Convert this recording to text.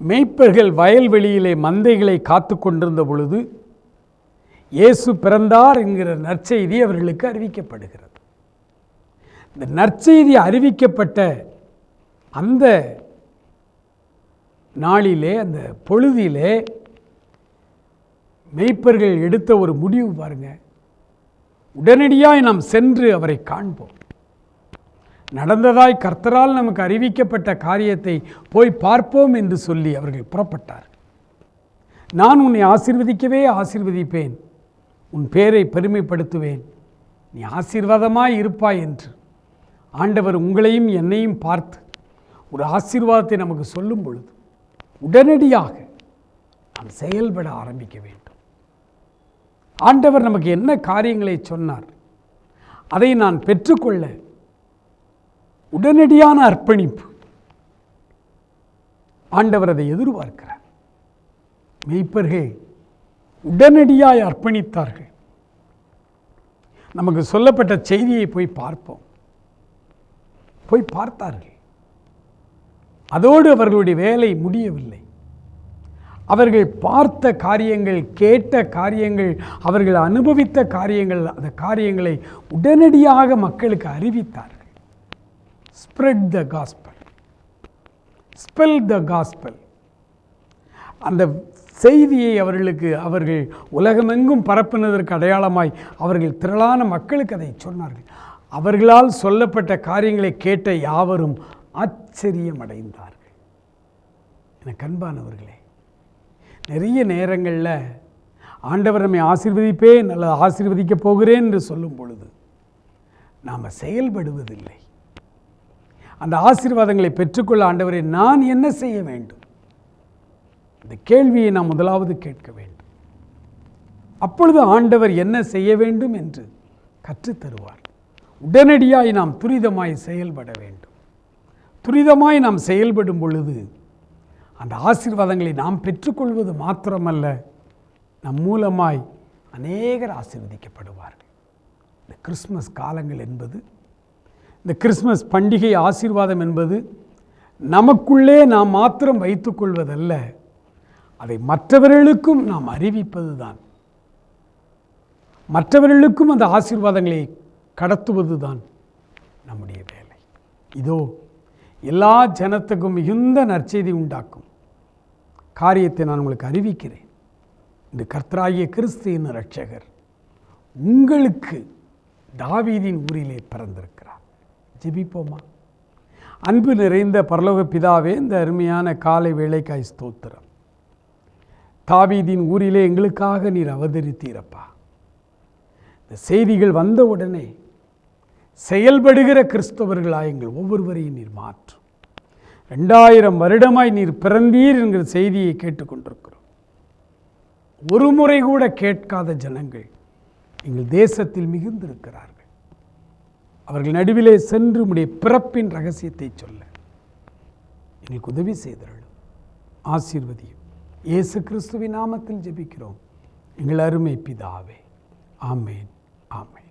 மேய்ப்பர்கள் வயல்வெளியிலே மந்தைகளை காத்து கொண்டிருந்த பொழுது இயேசு பிறந்தார் என்கிற நற்செய்தி அவர்களுக்கு அறிவிக்கப்படுகிறது. இந்த நற்செய்தி அறிவிக்கப்பட்ட அந்த நாளிலே அந்த பொழுதிலே மெய்ப்பர்கள் எடுத்த ஒரு முடிவு பாருங்கள் உடனடியாய் நாம் சென்று அவரை காண்போம். நடந்ததாய் கர்த்தரால் நமக்கு அறிவிக்கப்பட்ட காரியத்தை போய் பார்ப்போம் என்று சொல்லி அவர்கள் புறப்பட்டார். நான் உன்னை ஆசிர்வதிக்கவே ஆசிர்வதிப்பேன். உன் பேரை பெருமைப்படுத்துவேன். நீ ஆசீர்வாதமாய் இருப்பாய் என்று. ஆண்டவர் உங்களையும் என்னையும் பார்த்து ஒரு ஆசீர்வாதத்தை நமக்கு சொல்லும் பொழுது உடனடியாக நாம் செயல்பட ஆரம்பிக்க வேண்டும். ஆண்டவர் நமக்கு என்ன காரியங்களை சொன்னார்? அதை நான் பெற்றுக்கொள்ள உடனடியான அர்ப்பணிப்பு. ஆண்டவர் அதை எதிர்பார்க்கிறார். மெய்ப்பர்கள் உடனடியாய் அர்ப்பணித்தார்கள். நமக்கு சொல்லப்பட்ட செய்தியை போய் பார்ப்போம். போய் பார்த்தார்கள். அதோடு அவர்களுடைய வேலை முடியவில்லை. அவர்கள் பார்த்த காரியங்கள் கேட்ட காரியங்கள் அவர்கள் அனுபவித்த காரியங்கள் அந்த காரியங்களை உடனடியாக மக்களுக்கு அறிவித்தார்கள். Spread the gospel spell the gospel அந்த செய்தியை அவர்களுக்கு அவர்கள் உலகமெங்கும் பரப்பினதற்கு அடையாளமாய் அவர்கள் திரளான மக்களுக்கு அதை சொன்னார்கள். அவர்களால் சொல்லப்பட்ட காரியங்களை கேட்ட யாவரும் ஆச்சரியமடைந்தார்கள். எனக்கு அன்பானவர்களே நிறைய நேரங்களில் ஆண்டவர் நம்மை ஆசீர்வதிப்பேன் அல்லது ஆசீர்வதிக்கப் போகிறேன் என்று சொல்லும் பொழுது நாம் செயல்படுவதில்லை. அந்த ஆசீர்வாதங்களை பெற்றுக்கொள்ள ஆண்டவரை நான் என்ன செய்ய வேண்டும்? இந்த கேள்வியை நாம் முதலாவது கேட்க வேண்டும். அப்பொழுது ஆண்டவர் என்ன செய்ய வேண்டும் என்று கற்றுத்தருவார். உடனடியாய் நாம் துரிதமாய் செயல்பட வேண்டும். துரிதமாய் நாம் செயல்படும் பொழுது அந்த ஆசீர்வாதங்களை நாம் பெற்றுக்கொள்வது மாத்திரமல்ல நம் மூலமாய் அநேகர் ஆசீர்வதிக்கப்படுவார்கள். இந்த கிறிஸ்மஸ் காலங்கள் என்பது இந்த கிறிஸ்மஸ் பண்டிகை ஆசீர்வாதம் என்பது நமக்குள்ளே நாம் மாத்திரம் வைத்துக்கொள்வதல்ல அதை மற்றவர்களுக்கும் நாம் அறிவிப்பது தான் மற்றவர்களுக்கும் அந்த ஆசீர்வாதங்களை கடத்துவது தான் நம்முடைய வேலை. இதோ எல்லா ஜனத்துக்கும் மிகுந்த நற்செய்தி உண்டாக்கும் காரியத்தை நான் உங்களுக்கு அறிவிக்கிறேன். இந்த கர்த்தராகிய கிறிஸ்தின் ரட்சகர் உங்களுக்கு தாவீதின் ஊரிலே பிறந்திருக்கிறார். ஜெபிப்போமா? அன்பு நிறைந்த பரலோக பிதாவே இந்த அருமையான காலை வேலைக்காய் ஸ்தோத்திரம். தாவீதின் ஊரிலே எங்களுக்காக நீர் அவதரித்தீரப்பா. இந்த செய்திகள் வந்த உடனே செயல்படுகிற கிறிஸ்தவர்களாய் எங்கள் ஒவ்வொருவரையும் நீர் மாற்றும் ரெண்டாயிரம் வருடமாய் நீர் பிறந்தீர் என்கிற செய்தியை கேட்டுக்கொண்டிருக்கிறோம். ஒரு முறை கூட கேட்காத ஜனங்கள் எங்கள் தேசத்தில் மிகுந்திருக்கிறார்கள். அவர்கள் நடுவிலே சென்று உடைய பிறப்பின் ரகசியத்தை சொல்ல எங்களுக்கு உதவி செய்தார்கள் ஆசீர்வதியும். இயேசு கிறிஸ்துவின் நாமத்தில் ஜெபிக்கிறோம். எங்கள் அருமை பிதாவே. ஆமேன். ஆமேன்.